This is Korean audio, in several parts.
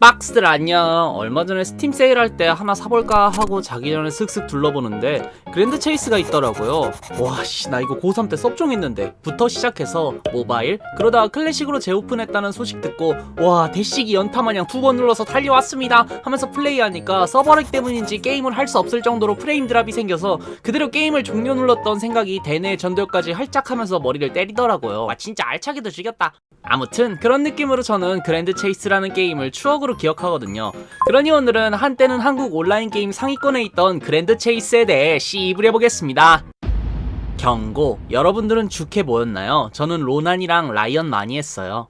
박스들 안녕. 얼마 전에 스팀 세일할 때 하나 사볼까 하고 자기 전에 슥슥 둘러보는데 그랜드 체이스가 있더라고요. 와씨 나 이거 고3 때 섭종했는데 부터 시작해서 모바일 그러다가 클래식으로 재오픈했다는 소식 듣고 와 대식이 연타마냥 두 번 눌러서 달려왔습니다 하면서 플레이하니까 서버렉 때문인지 게임을 할 수 없을 정도로 프레임 드랍이 생겨서 그대로 게임을 종료 눌렀던 생각이 대뇌 전도까지 활짝하면서 머리를 때리더라고요. 와 진짜 알차게도 죽였다. 아무튼 그런 느낌으로 저는 그랜드 체이스라는 게임을 추억으로 기억하거든요. 그러니 오늘은 한때는 한국 온라인 게임 상위권에 있던 그랜드 체이스에 대해 시입을 해보겠습니다. 경고. 여러분들은 죽해 보였나요? 저는 로난이랑 라이언 많이 했어요.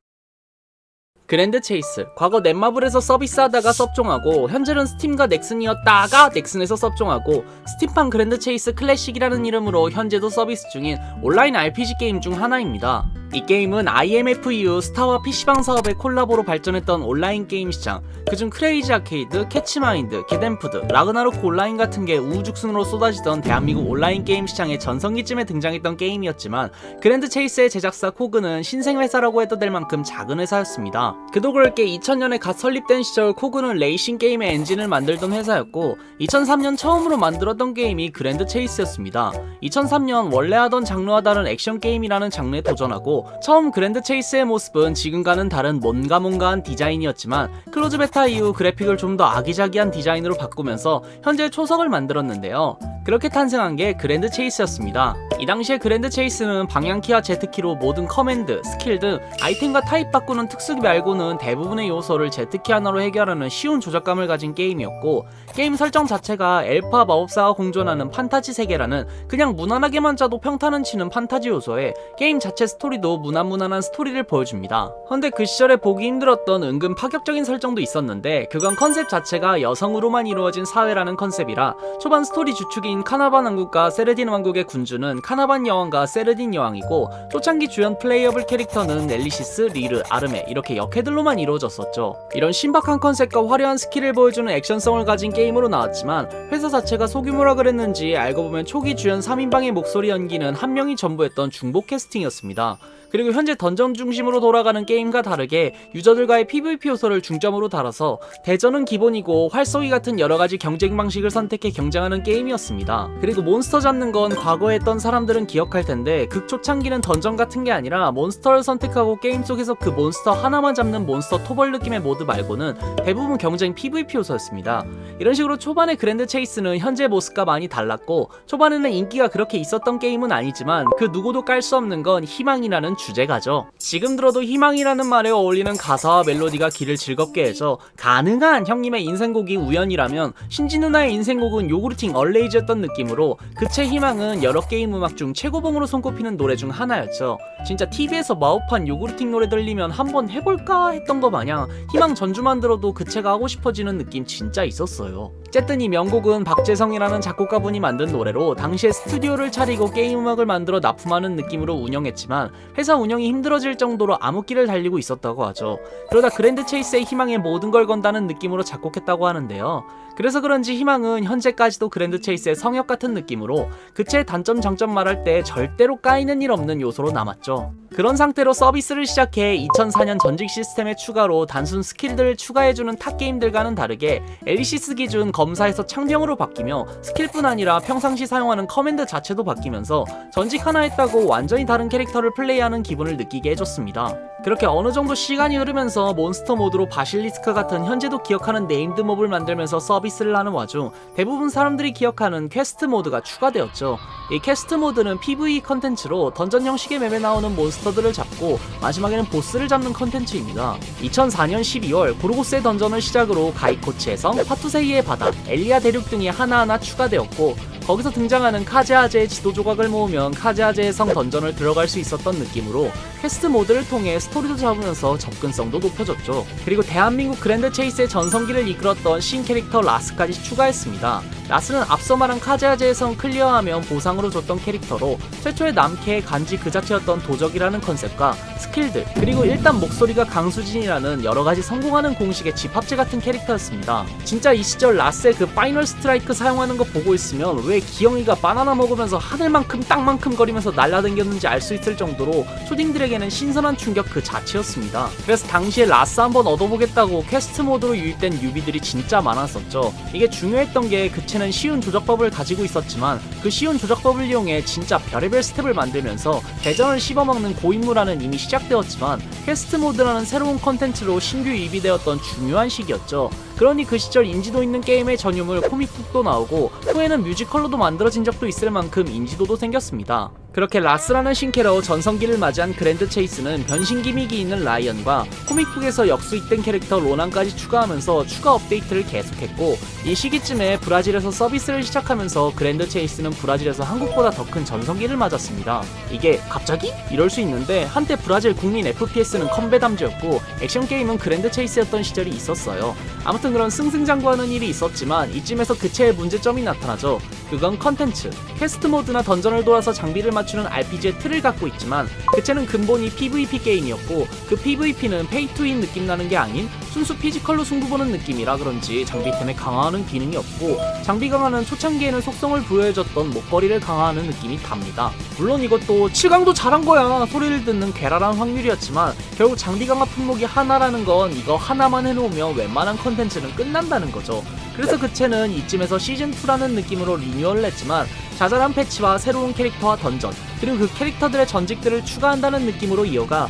그랜드 체이스. 과거 넷마블에서 서비스하다가 섭종하고 현재는 스팀과 넥슨이었다가 넥슨에서 섭종하고 스팀판 그랜드 체이스 클래식이라는 이름으로 현재도 서비스 중인 온라인 RPG 게임 중 하나입니다. 이 게임은 IMF 이후 스타와 PC방 사업의 콜라보로 발전했던 온라인 게임 시장, 그중 크레이지 아케이드, 캐치마인드, 게덴푸드, 라그나로크 온라인 같은 게 우후죽순으로 쏟아지던 대한민국 온라인 게임 시장의 전성기쯤에 등장했던 게임이었지만 그랜드 체이스의 제작사 코그는 신생 회사라고 해도 될 만큼 작은 회사였습니다. 그도 그럴 게 2000년에 갓 설립된 시절 코그는 레이싱 게임의 엔진을 만들던 회사였고 2003년 처음으로 만들었던 게임이 그랜드 체이스였습니다. 2003년 원래 하던 장르와 다른 액션 게임이라는 장르에 도전하고 처음 그랜드 체이스의 모습은 지금과는 다른 뭔가 뭔가한 디자인이었지만 클로즈 베타 이후 그래픽을 좀 더 아기자기한 디자인으로 바꾸면서 현재 초석을 만들었는데요. 그렇게 탄생한 게 그랜드 체이스였습니다. 이 당시에 그랜드 체이스는 방향키와 Z키로 모든 커맨드, 스킬 등 아이템과 타입 바꾸는 특수기 말고는 대부분의 요소를 Z키 하나로 해결하는 쉬운 조작감을 가진 게임이었고 게임 설정 자체가 엘파 마법사와 공존하는 판타지 세계라는 그냥 무난하게만 짜도 평타는 치는 판타지 요소에 게임 자체 스토리도 무난무난한 스토리를 보여줍니다. 헌데 그 시절에 보기 힘들었던 은근 파격적인 설정도 있었는데 그건 컨셉 자체가 여성으로만 이루어진 사회라는 컨셉이라 초반 스토리 주축인 카나반 왕국과 세르딘 왕국의 군주는 카나반 여왕과 세르딘 여왕이고 초창기 주연 플레이어블 캐릭터는 앨리시스, 리르, 아르메 이렇게 역해들로만 이루어졌었죠. 이런 신박한 컨셉과 화려한 스킬을 보여주는 액션성을 가진 게임으로 나왔지만 회사 자체가 소규모라 그랬는지 알고 보면 초기 주연 3인방의 목소리 연기는 한 명이 전부였던 중복 캐스팅이었습니다. 그리고 현재 던전 중심으로 돌아가는 게임과 다르게 유저들과의 PVP 요소를 중점으로 달아서 대전은 기본이고 활쏘기 같은 여러 가지 경쟁 방식을 선택해 경쟁하는 게임이었습니다. 그리고 몬스터 잡는 건 과거에 했던 사람 들은 기억할 텐데 극 초창기는 던전 같은 게 아니라 몬스터를 선택하고 게임 속에서 그 몬스터 하나만 잡는 몬스터 토벌 느낌의 모드 말고는 대부분 경쟁 PVP 요소였습니다. 이런 식으로 초반의 그랜드 체이스는 현재 모습과 많이 달랐고 초반에는 인기가 그렇게 있었던 게임은 아니지만 그 누구도 깔 수 없는 건 희망이라는 주제가죠. 지금 들어도 희망이라는 말에 어울리는 가사와 멜로디가 귀를 즐겁게 해서 가능한 형님의 인생곡이 우연이라면 신지 누나의 인생곡은 요구르팅 얼레이즈였던 느낌으로 그체 희망은 여러 게임 음악 중 최고봉으로 손꼽히는 노래 중 하나였죠. 진짜 TV에서 마우판 요구르팅 노래 들리면 한번 해볼까 했던 거 마냥 희망 전주만 들어도 그체가 하고 싶어지는 느낌 진짜 있었어요. 어쨌든 이 명곡은 박재성이라는 작곡가분이 만든 노래로 당시에 스튜디오를 차리고 게임 음악을 만들어 납품하는 느낌으로 운영했지만 회사 운영이 힘들어질 정도로 암흑기를 달리고 있었다고 하죠. 그러다 그랜드 체이스의 희망에 모든 걸 건다는 느낌으로 작곡했다고 하는데요. 그래서 그런지 희망은 현재까지도 그랜드 체이스의 성역 같은 느낌으로 그체의 단점 장점 말할 때 절대로 까이는 일 없는 요소로 남았죠. 그런 상태로 서비스를 시작해 2004년 전직 시스템의 추가로 단순 스킬들을 추가해주는 타 게임들과는 다르게 엘리시스 기준 검사에서 창병으로 바뀌며 스킬뿐 아니라 평상시 사용하는 커맨드 자체도 바뀌면서 전직 하나 했다고 완전히 다른 캐릭터를 플레이하는 기분을 느끼게 해줬습니다. 그렇게 어느 정도 시간이 흐르면서 몬스터 모드로 바실리스크 같은 현재도 기억하는 네임드 몹을 만들면서 서비스를 하는 와중 대부분 사람들이 기억하는 퀘스트 모드가 추가되었죠. 이 퀘스트 모드는 PVE 컨텐츠로 던전 형식의 맵에 나오는 몬스터들을 잡고 마지막에는 보스를 잡는 컨텐츠입니다. 2004년 12월 고르고스의 던전을 시작으로 가이코치의 성, 파투세이의 바다, 엘리아 대륙 등이 하나하나 추가되었고 거기서 등장하는 카제아제의 지도 조각을 모으면 카제아제의 성 던전을 들어갈 수 있었던 느낌으로 퀘스트 모드를 통해 스토리도 잡으면서 접근성도 높여졌죠. 그리고 대한민국 그랜드 체이스의 전성기를 이끌었던 신 캐릭터 라스까지 추가했습니다. 라스는 앞서 말한 카제아제의 성 클리어하면 보상으로 줬던 캐릭터로 최초의 남캐의 간지 그 자체였던 도적이라는 컨셉과 스킬들 그리고 일단 목소리가 강수진이라는 여러 가지 성공하는 공식의 집합체 같은 캐릭터였습니다. 진짜 이 시절 라스의 그 파이널 스트라이크 사용하는 거 보고 있으면 왜 기영이가 바나나 먹으면서 하늘만큼 땅만큼 거리면서 날라다녔는지 알 수 있을 정도로 초딩들에게는 신선한 충격 그 자체였습니다. 그래서 당시에 라스 한번 얻어보겠다고 퀘스트 모드로 유입된 유비들이 진짜 많았었죠. 이게 중요했던 게 그체는 쉬운 조작법을 가지고 있었지만 그 쉬운 조작법을 이용해 진짜 별의별 스텝을 만들면서 대전을 씹어먹는 고인물화는 이미 시작되었지만 퀘스트 모드라는 새로운 컨텐츠로 신규 유입이 되었던 중요한 시기였죠. 그러니 그 시절 인지도 있는 게임의 전유물 코믹북도 나오고 후에는 뮤지컬로도 만들어진 적도 있을 만큼 인지도도 생겼습니다. 그렇게 라스라는 신캐로 전성기를 맞이한 그랜드 체이스는 변신 기믹이 있는 라이언과 코믹북에서 역수입된 캐릭터 로난까지 추가하면서 추가 업데이트를 계속했고 이 시기쯤에 브라질에서 서비스를 시작하면서 그랜드 체이스는 브라질에서 한국보다 더 큰 전성기를 맞았습니다. 이게 갑자기? 이럴 수 있는데 한때 브라질 국민 FPS는 컴배담지였고 액션 게임은 그랜드 체이스였던 시절이 있었어요. 아무튼 그런 승승장구하는 일이 있었지만 이쯤에서 그체의 문제점이 나타나죠. 그건 컨텐츠. 퀘스트 모드나 던전을 돌아서 장비를 맞추는 RPG의 틀을 갖고 있지만 그체는 근본이 PVP 게임이었고 그 PVP는 페이투인 느낌 나는 게 아닌 순수 피지컬로 승부 보는 느낌이라 그런지 장비템에 강화하는 기능이 없고 장비 강화는 초창기에는 속성을 부여해줬던 목걸이를 강화하는 느낌이 답니다. 물론 이것도 7강도 잘한 거야 소리를 듣는 괴랄한 확률이었지만 결국 장비 강화 품목이 하나라는 건 이거 하나만 해놓으면 웬만한 컨텐츠는 끝난다는 거죠. 그래서 그 채는 이쯤에서 시즌2라는 느낌으로 리뉴얼을 했지만 자잘한 패치와 새로운 캐릭터와 던전 그리고 그 캐릭터들의 전직들을 추가한다는 느낌으로 이어가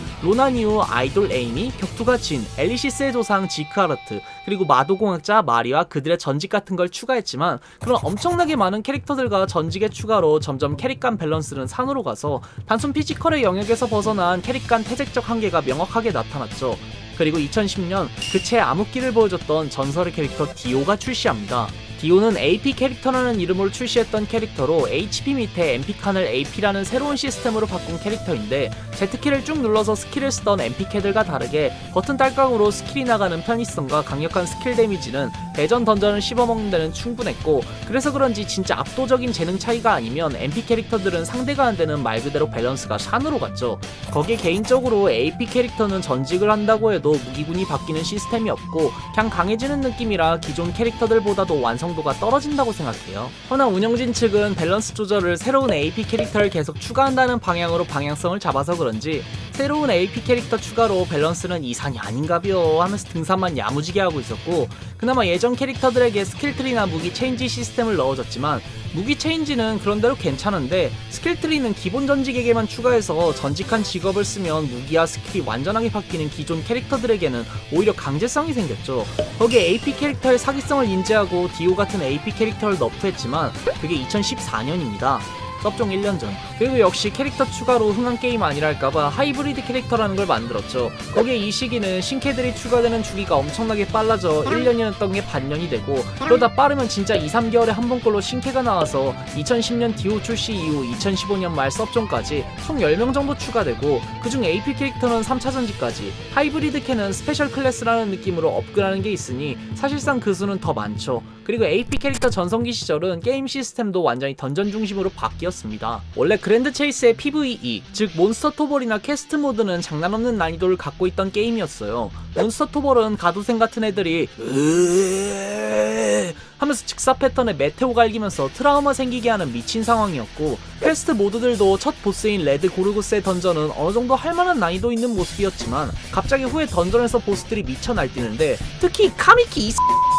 이후 아이돌 에이미, 격투가 진, 엘리시스의 조상 지크하르트 그리고 마도공학자 마리와 그들의 전직 같은 걸 추가했지만 그런 엄청나게 많은 캐릭터들과 전직의 추가로 점점 캐릭 간 밸런스는 산으로 가서 단순 피지컬의 영역에서 벗어난 캐릭 간 태색적 한계가 명확하게 나타났죠. 그리고 2010년 그체 암흑기를 보여줬던 전설의 캐릭터 디오가 출시합니다. 디오는 AP 캐릭터라는 이름으로 출시했던 캐릭터로 HP 밑에 MP 칸을 AP라는 새로운 시스템으로 바꾼 캐릭터인데 Z키를 쭉 눌러서 스킬을 쓰던 MP 캐들과 다르게 버튼 딸깍으로 스킬이 나가는 편의성과 강력한 스킬 데미지는 대전 던전을 씹어먹는 데는 충분했고 그래서 그런지 진짜 압도적인 재능 차이가 아니면 MP 캐릭터들은 상대가 안 되는 말 그대로 밸런스가 산으로 갔죠. 거기에 개인적으로 AP 캐릭터는 전직을 한다고 해도 무기군이 바뀌는 시스템이 없고 그냥 강해지는 느낌이라 기존 캐릭터들보다도 완성 도가 떨어진다고 생각해요. 허나 운영진 측은 밸런스 조절을 새로운 AP 캐릭터를 계속 추가한다는 방향으로 방향성을 잡아서 그런지 새로운 AP 캐릭터 추가로 밸런스는 이산이 아닌가벼 하면서 등산만 야무지게 하고 있었고 그나마 예전 캐릭터들에게 스킬트리나 무기 체인지 시스템을 넣어줬지만 무기 체인지는 그런대로 괜찮은데 스킬트리는 기본 전직에게만 추가해서 전직한 직업을 쓰면 무기와 스킬이 완전하게 바뀌는 기존 캐릭터들에게는 오히려 강제성이 생겼죠. 거기에 AP 캐릭터의 사기성을 인지하고 디오 같은 AP 캐릭터를 너프했지만 그게 2014년입니다. 섭종 1년 전. 그리고 역시 캐릭터 추가로 흥한 게임 아니랄까봐 하이브리드 캐릭터라는 걸 만들었죠. 거기에 이 시기는 신캐들이 추가되는 주기가 엄청나게 빨라져 1년이었던 게 반년이 되고 그러다 빠르면 진짜 2, 3개월에 한 번꼴로 신캐가 나와서 2010년 디오 출시 이후 2015년 말 섭종까지 총 10명 정도 추가되고 그중 AP 캐릭터는 3차 전지까지 하이브리드 캐는 스페셜 클래스라는 느낌으로 업그레이드하는 게 있으니 사실상 그 수는 더 많죠. 그리고 AP 캐릭터 전성기 시절은 게임 시스템도 완전히 던전 중심으로 바뀌었습니다. 원래 그랜드 체이스의 PVE, 즉 몬스터 토벌이나 캐스트 모드는 장난 없는 난이도를 갖고 있던 게임이었어요. 몬스터 토벌은 가두생 같은 애들이 으으으으 하면서 직사 패턴에 메테오 갈기면서 트라우마 생기게 하는 미친 상황이었고 퀘스트 모드들도 첫 보스인 레드 고르고스의 던전은 어느 정도 할만한 난이도 있는 모습이었지만 갑자기 후에 던전에서 보스들이 미쳐 날뛰는데 특히 카미키 이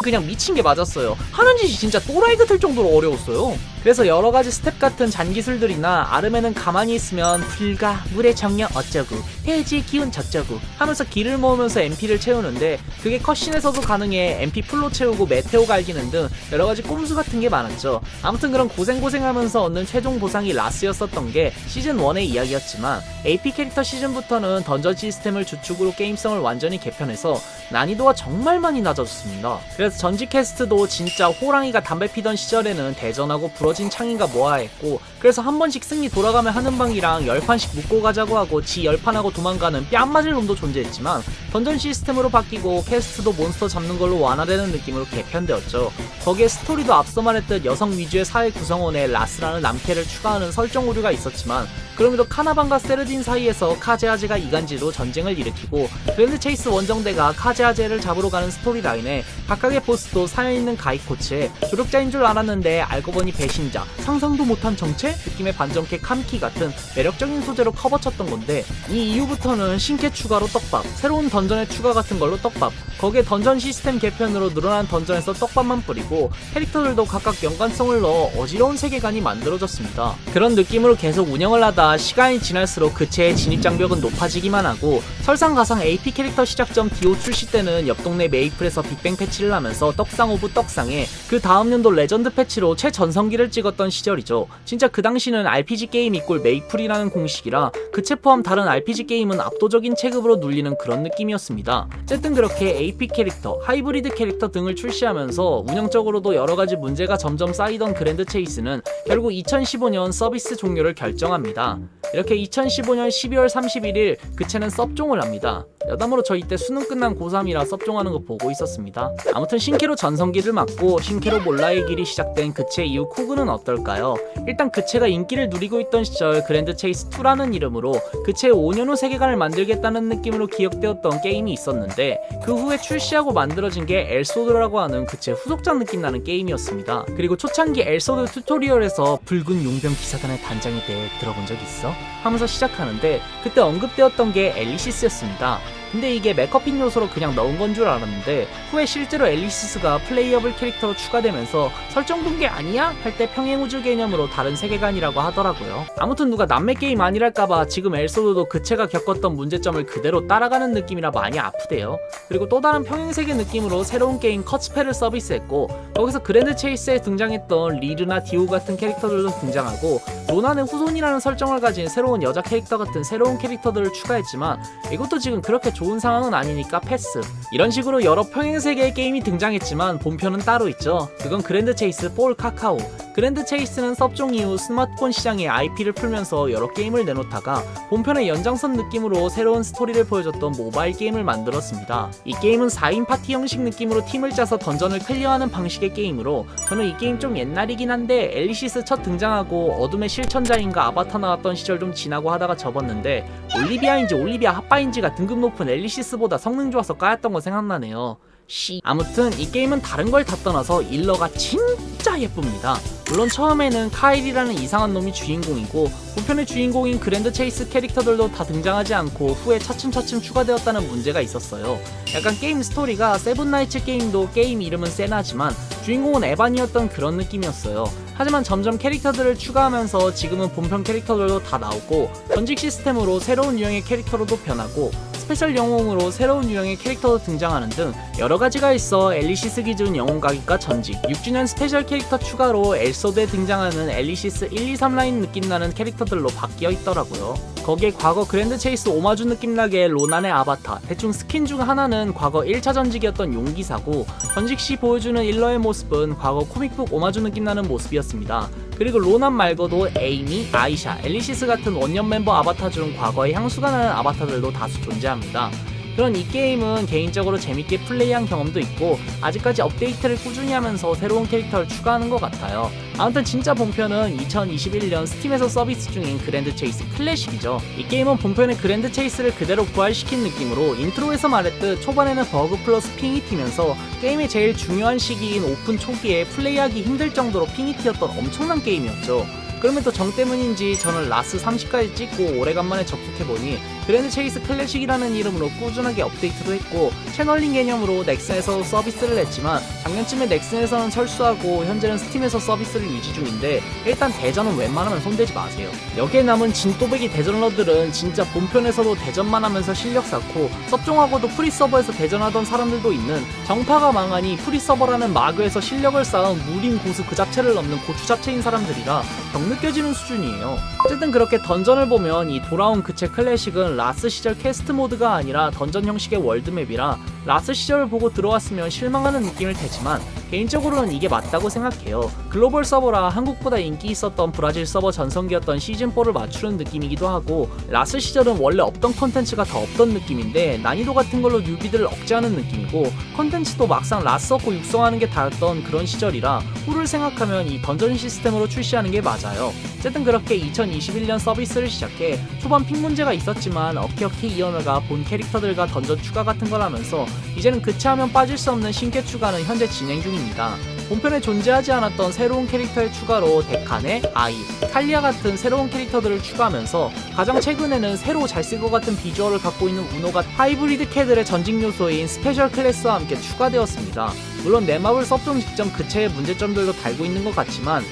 그냥 미친 게 맞았어요. 하는 짓이 진짜 또라이 같을 정도로 어려웠어요. 그래서 여러 가지 스텝 같은 잔기술들이나 아름에는 가만히 있으면 불가 물의 정력 어쩌고 폐지의 기운 저쩌고 하면서 기를 모으면서 MP를 채우는데 그게 컷신에서도 가능해 MP 풀로 채우고 메테오 갈기는 등 여러 가지 꼼수 같은 게 많았죠. 아무튼 그런 고생고생하면서 얻는 최종 보상이 라스였었던 게 시즌 1의 이야기였지만 AP 캐릭터 시즌부터는 던전 시스템을 주축으로 게임성을 완전히 개편해서 난이도가 정말 많이 낮아졌습니다. 그래서 전직 캐스트도 진짜 호랑이가 담배 피던 시절에는 대전하고 부 러진 창인가 모아야 했고 그래서 한 번씩 승리 돌아가면 하는 방이랑 열 판씩 묶고 가자고 하고 지 열 판하고 도망가는 뺨 맞을 놈도 존재했지만 던전 시스템으로 바뀌고 캐스트도 몬스터 잡는 걸로 완화되는 느낌으로 개편되었죠. 거기에 스토리도 앞서 말했듯 여성 위주의 사회 구성원에 라스라는 남캐를 추가하는 설정 오류가 있었지만 그럼에도 카나반과 세르딘 사이에서 카제아제가 이간지로 전쟁을 일으키고 그랜드 체이스 원정대가 카제아제를 잡으러 가는 스토리라인에 각각의 보스도 사연 있는 가이코츠에 조력자인 줄 알았는데 알고 보니 배신 자 상상도 못한 정체? 느낌의 반전캐 카미키 같은 매력적인 소재로 커버쳤던 건데 이 이후부터는 신캐 추가로 떡밥 새로운 던전의 추가 같은 걸로 떡밥 거기에 던전 시스템 개편으로 늘어난 던전에서 떡밥만 뿌리고 캐릭터들도 각각 연관성을 넣어 어지러운 세계관이 만들어졌습니다 그런 느낌으로 계속 운영을 하다 시간이 지날수록 그체의 진입 장벽은 높아지기만 하고 설상가상 AP 캐릭터 시작점 디오 출시 때는 옆 동네 메이플에서 빅뱅 패치를 하면서 떡상 오브 떡상에 그 다음 연도 레전드 패치로 최전성기를 찍었던 시절이죠. 진짜 그 당시는 RPG 게임 이꼴 메이플이라는 공식이라 그체 포함 다른 RPG 게임은 압도적인 체급으로 눌리는 그런 느낌이었습니다. 어쨌든 그렇게 AP 캐릭터, 하이브리드 캐릭터 등을 출시하면서 운영적으로도 여러 가지 문제가 점점 쌓이던 그랜드 체이스는 결국 2015년 서비스 종료를 결정합니다. 이렇게 2015년 12월 31일 그체는 섭종을 합니다. 여담으로 저 이때 수능 끝난 고3이라 섭종하는 거 보고 있었습니다. 아무튼 신캐로 전성기를 맞고 신캐로 몰라의 길이 시작된 그체 이후 쿠그는 어떨까요? 일단 그체가 인기를 누리고 있던 시절 그랜드 체이스 2라는 이름으로 그체의 5년 후 세계관을 만들겠다는 느낌으로 기억되었던 게임이 있었는데 그 후에 출시하고 만들어진 게 엘소드라고 하는 그체 후속작 느낌 나는 게임이었습니다. 그리고 초창기 엘소드 튜토리얼에서 붉은 용병 기사단의 단장에 대해 들어본 적 있어? 하면서 시작하는데 그때 언급되었던 게 엘리시스였습니다. 근데 이게 맥커핀 요소로 그냥 넣은 건 줄 알았는데 후에 실제로 엘리시스가 플레이어블 캐릭터로 추가되면서 설정 둔게 아니야? 할 때 평행우주 개념으로 다른 세계관이라고 하더라고요. 아무튼 누가 남매 게임 아니랄까봐 지금 엘소드도 그체가 겪었던 문제점을 그대로 따라가는 느낌이라 많이 아프대요. 그리고 또 다른 평행세계 느낌으로 새로운 게임 커츠페를 서비스했고 거기서 그랜드 체이스에 등장했던 리르나 디오 같은 캐릭터들도 등장하고 로난의 후손이라는 설정을 가진 새로운 여자 캐릭터 같은 새로운 캐릭터들을 추가했지만 이것도 지금 그렇게 좋은 상황은 아니니까 패스. 이런 식으로 여러 평행세계의 게임이 등장했지만 본편은 따로 있죠. 그건 그랜드 체이스 볼 카카오. 그랜드 체이스는 섭종 이후 스마트폰 시장에 IP를 풀면서 여러 게임을 내놓다가 본편의 연장선 느낌으로 새로운 스토리를 보여줬던 모바일 게임을 만들었습니다. 이 게임은 4인 파티 형식 느낌으로 팀을 짜서 던전을 클리어하는 방식의 게임으로 저는 이 게임 좀 옛날이긴 한데 엘리시스 첫 등장하고 어둠의 실천자인가 아바타 나왔던 시절 좀 지나고 하다가 접었는데 올리비아인지 올리비아 핫바인지가 등급 높은 엘리시스보다 성능 좋아서 까였던 거 생각나네요. 씨. 아무튼 이 게임은 다른 걸 다 떠나서 일러가 진짜 예쁩니다. 물론 처음에는 카일이라는 이상한 놈이 주인공이고 본편의 주인공인 그랜드 체이스 캐릭터들도 다 등장하지 않고 후에 차츰차츰 추가되었다는 문제가 있었어요. 약간 게임 스토리가 세븐나이츠 게임도 게임 이름은 세나지만 주인공은 에반이었던 그런 느낌이었어요. 하지만 점점 캐릭터들을 추가하면서 지금은 본편 캐릭터들도 다 나오고 전직 시스템으로 새로운 유형의 캐릭터로도 변하고 스페셜 영웅으로 새로운 유형의 캐릭터도 등장하는 등 여러 가지가 있어 엘리시스 기준 영웅 가격과 전직 6주년 스페셜 캐릭터 추가로 엘소드에 등장하는 엘리시스 1, 2, 3 라인 느낌 나는 캐릭터들로 바뀌어 있더라고요. 거기에 과거 그랜드 체이스 오마주 느낌 나게 로난의 아바타 대충 스킨 중 하나는 과거 1차 전직이었던 용기사고 전직 시 보여주는 일러의 모습은 과거 코믹북 오마주 느낌 나는 모습이었습니다. 그리고 로난 말고도 에이미, 아이샤, 엘리시스 같은 원년 멤버 아바타 중 과거의 향수가 나는 아바타들도 다수 존재합니다. 그런 이 게임은 개인적으로 재밌게 플레이한 경험도 있고 아직까지 업데이트를 꾸준히 하면서 새로운 캐릭터를 추가하는 것 같아요. 아무튼 진짜 본편은 2021년 스팀에서 서비스 중인 그랜드 체이스 클래식이죠. 이 게임은 본편의 그랜드 체이스를 그대로 부활시킨 느낌으로 인트로에서 말했듯 초반에는 버그 플러스 핑이 튀면서 게임의 제일 중요한 시기인 오픈 초기에 플레이하기 힘들 정도로 핑이 튀었던 엄청난 게임이었죠. 그럼에도 정 때문인지 저는 라스 30까지 찍고 오래간만에 접속해보니 그랜드 체이스 클래식이라는 이름으로 꾸준하게 업데이트도 했고 채널링 개념으로 넥슨에서 서비스를 했지만 작년쯤에 넥슨에서는 철수하고 현재는 스팀에서 서비스를 유지 중인데 일단 대전은 웬만하면 손대지 마세요. 여기에 남은 진또배기 대전러들은 진짜 본편에서도 대전만 하면서 실력 쌓고 섭종하고도 프리 서버에서 대전하던 사람들도 있는 정파가 망하니 프리 서버라는 마그에서 실력을 쌓은 무림 고수 그 자체를 넘는 고추 잡채인 사람들이라 병 느껴지는 수준이에요. 어쨌든 그렇게 던전을 보면 이 돌아온 그체 클래식은 라스 시절 퀘스트 모드가 아니라 던전 형식의 월드맵이라 라스 시절을 보고 들어왔으면 실망하는 느낌일 테지만 개인적으로는 이게 맞다고 생각해요. 글로벌 서버라 한국보다 인기 있었던 브라질 서버 전성기였던 시즌4를 맞추는 느낌이기도 하고 라스 시절은 원래 없던 컨텐츠가 더 없던 느낌인데 난이도 같은 걸로 뉴비들을 억제하는 느낌이고 컨텐츠도 막상 라스 얻고 육성하는 게 다였던 그런 시절이라 후를 생각하면 이 던전 시스템으로 출시하는 게 맞아요. 어쨌든 그렇게 2021년 서비스를 시작해 초반 픽 문제가 있었지만 어케어케 이어너가 본 캐릭터들과 던전 추가 같은 걸 하면서 이제는 그치하면 빠질 수 없는 신캐 추가는 현재 진행 중입니다. 본편에 존재하지 않았던 새로운 캐릭터의 추가로 데카네, 아이, 칼리아 같은 새로운 캐릭터들을 추가하면서 가장 최근에는 새로 잘 쓸 것 같은 비주얼을 갖고 있는 우노가 하이브리드 캐들의 전직 요소인 스페셜 클래스와 함께 추가되었습니다. 물론 넷마블 섭종 직전 그체의 문제점들도 달고 있는 것 같지만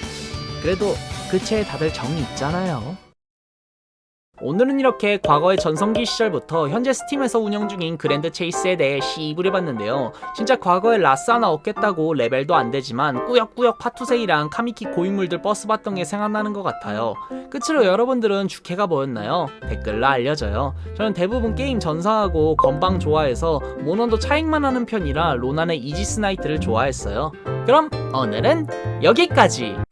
그래도 그체에 다들 정이 있잖아요. 오늘은 이렇게 과거의 전성기 시절부터 현재 스팀에서 운영 중인 그랜드 체이스에 대해 시입을 해봤는데요. 진짜 과거에 라스 하나 얻겠다고 레벨도 안 되지만 꾸역꾸역 파투세이랑 카미키 고인물들 버스 봤던 게 생각나는 것 같아요. 끝으로 여러분들은 주캐가 뭐였나요? 댓글로 알려줘요. 저는 대부분 게임 전사하고 건방 좋아해서 모넌도 차익만 하는 편이라 로난의 이지스 나이트를 좋아했어요. 그럼 오늘은 여기까지!